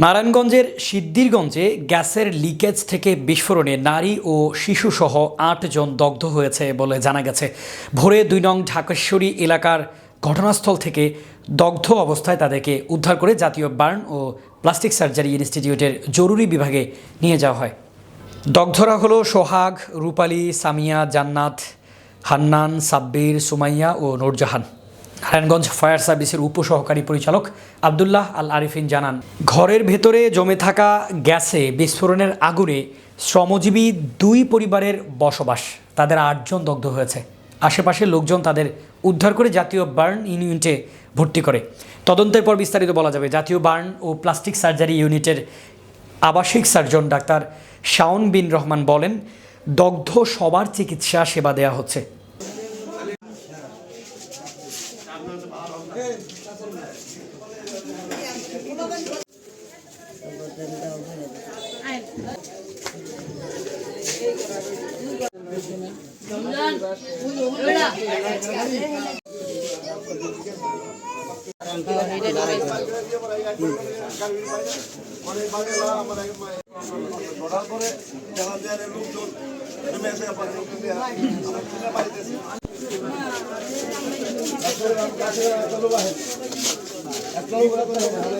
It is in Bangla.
নারায়ণগঞ্জের সিদ্ধিরগঞ্জে গ্যাসের লিকেজ থেকে বিস্ফোরণে নারী ও শিশুসহ আটজন দগ্ধ হয়েছে বলে জানা গেছে। ভোরে দুই নং ঢাকেশ্বরী এলাকার ঘটনাস্থল থেকে দগ্ধ অবস্থায় তাদেরকে উদ্ধার করে জাতীয় বার্ন ও প্লাস্টিক সার্জারি ইনস্টিটিউটের জরুরি বিভাগে নিয়ে যাওয়া হয়। দগ্ধরা হলো সোহাগ, রূপালী, সামিয়া, জান্নাত, হান্নান, সাব্বির, সুমাইয়া ও নূরজাহান। নারায়ণগঞ্জ ফায়ার সার্ভিসের উপসহকারী পরিচালক আবদুল্লাহ আল আরিফিন জানান, ঘরের ভেতরে জমে থাকা গ্যাসে বিস্ফোরণের আগুনে শ্রমজীবী দুই পরিবারের বসবাস। তাদের আটজন দগ্ধ হয়েছে। আশেপাশের লোকজন তাদের উদ্ধার করে জাতীয় বার্ন ইউনিটে ভর্তি করে। তদন্তের পর বিস্তারিত বলা যাবে। জাতীয় বার্ন ও প্লাস্টিক সার্জারি ইউনিটের আবাসিক সার্জন ডাক্তার শাওন বিন রহমান বলেন, দগ্ধ সবার চিকিৎসা সেবা দেওয়া হচ্ছে। ধরার পরে জানা যায় লোকজন নেমে এসে আবার লোকজন দিয়ে আমার বাড়িতেছে এক